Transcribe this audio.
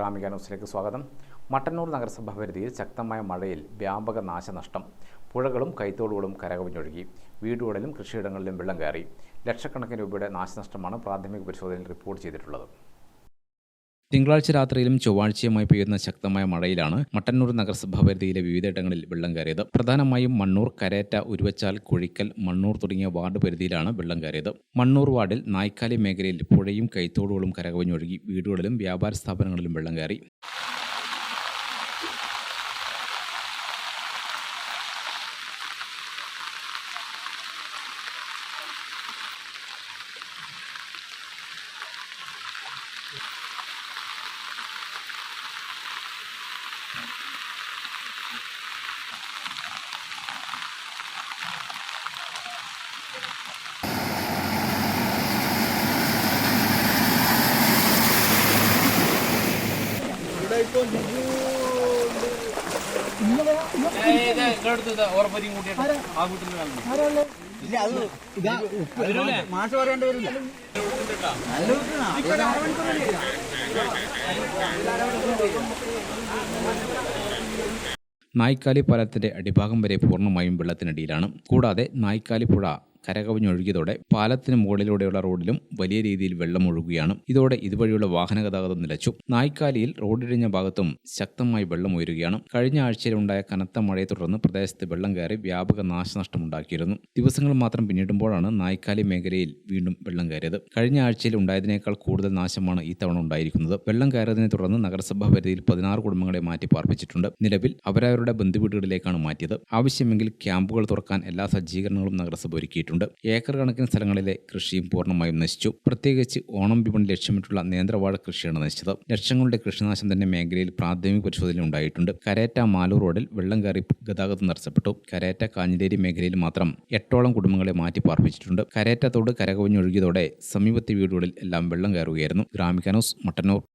ഗ്രാമിക ന്യൂസിലേക്ക് സ്വാഗതം. മട്ടന്നൂർ നഗരസഭാ പരിധിയിൽ ശക്തമായ മഴയിൽ വ്യാപക നാശനഷ്ടം. പുഴകളും കൈത്തോടുകളും കരകവിഞ്ഞൊഴുകി. വീടുകളിലും കൃഷിയിടങ്ങളിലും വെള്ളം കയറി. ലക്ഷക്കണക്കിന് രൂപയുടെ നാശനഷ്ടമാണ് പ്രാഥമിക പരിശോധനയിൽ റിപ്പോർട്ട് ചെയ്തിട്ടുള്ളത്. തിങ്കളാഴ്ച രാത്രിയിലും ചൊവ്വാഴ്ചയുമായി പെയ്യുന്ന ശക്തമായ മഴയിലാണ് മട്ടന്നൂർ നഗരസഭാ പരിധിയിലെ വിവിധയിടങ്ങളിൽ വെള്ളം കയറിയത്. പ്രധാനമായും മണ്ണൂർ കരേറ്റ ഉരുവച്ചാൽ കുഴിക്കൽ മണ്ണൂർ തുടങ്ങിയ വാർഡ് പരിധിയിലാണ് വെള്ളം കയറിയത്. മണ്ണൂർ വാർഡിൽ നായ്ക്കാലി മേഖലയിൽ പുഴയും കൈത്തോടുകളും കരകവിഞ്ഞൊഴുകി. വീടുകളിലും വ്യാപാര സ്ഥാപനങ്ങളിലും വെള്ളം കയറി. മാഷ് പറയേണ്ടി വരില്ല നല്ല. നായ്ക്കാലി പാലത്തിന്റെ അടിഭാഗം വരെ പൂർണമായും വെള്ളത്തിനടിയിലാണ്. കൂടാതെ നായ്ക്കാലി പുഴ കരകവിഞ്ഞൊഴുകിയതോടെ പാലത്തിന് മുകളിലൂടെയുള്ള റോഡിലും വലിയ രീതിയിൽ വെള്ളം ഒഴുകുകയാണ്. ഇതോടെ ഇതുവഴിയുള്ള വാഹന ഗതാഗതം നിലച്ചു. നായ്ക്കാലിയിൽ റോഡിഴിഞ്ഞ ഭാഗത്തും ശക്തമായി വെള്ളം ഉയരുകയാണ്. കഴിഞ്ഞ ആഴ്ചയിലുണ്ടായ കനത്ത മഴയെ തുടർന്ന് പ്രദേശത്ത് വെള്ളം കയറി വ്യാപക നാശനഷ്ടമുണ്ടാക്കിയിരുന്നു. ദിവസങ്ങൾ മാത്രം പിന്നിടുമ്പോഴാണ് നായ്ക്കാലി മേഖലയിൽ വീണ്ടും വെള്ളം കയറിയത്. കഴിഞ്ഞ ആഴ്ചയിൽ ഉണ്ടായതിനേക്കാൾ കൂടുതൽ നാശമാണ് ഈ തവണ ഉണ്ടായിരിക്കുന്നത്. വെള്ളം കയറിയതിനെ തുടർന്ന് നഗരസഭാ പരിധിയിൽ പതിനാറ് കുടുംബങ്ങളെ മാറ്റി പാർപ്പിച്ചിട്ടുണ്ട്. നിലവിൽ അവരവരുടെ ബന്ധുവീടുകളിലേക്കാണ് മാറ്റിയത്. ആവശ്യമെങ്കിൽ ക്യാമ്പുകൾ തുറക്കാൻ എല്ലാ സജ്ജീകരണങ്ങളും നഗരസഭ ഒരുക്കിയിട്ടുണ്ട്. ഏക്കർ കണക്കിന് സ്ഥലങ്ങളിലെ കൃഷിയും പൂർണമായും നശിച്ചു. പ്രത്യേകിച്ച് ഓണം വിപണി ലക്ഷ്യമിട്ടുള്ള നേന്ത്രവാഴ കൃഷിയാണ് നശിച്ചത്. ലക്ഷങ്ങളുടെ കൃഷിനാശം തന്നെ മേഖലയിൽ പ്രാഥമിക പരിശോധന ഉണ്ടായിട്ടുണ്ട്. കരേറ്റ മാലൂർ റോഡിൽ വെള്ളം കയറി ഗതാഗതം തടസ്സപ്പെട്ടു. കരേറ്റ കാഞ്ഞിലേരി മേഖലയിൽ മാത്രം എട്ടോളം കുടുംബങ്ങളെ മാറ്റി പാർപ്പിച്ചിട്ടുണ്ട്. കരേറ്റ തോട് കരകവിഞ്ഞൊഴുകിയതോടെ സമീപത്തെ വീടുകളിൽ എല്ലാം വെള്ളം കയറുകയായിരുന്നു. ഗ്രാമിക ന്യൂസ് മട്ടന്നൂർ.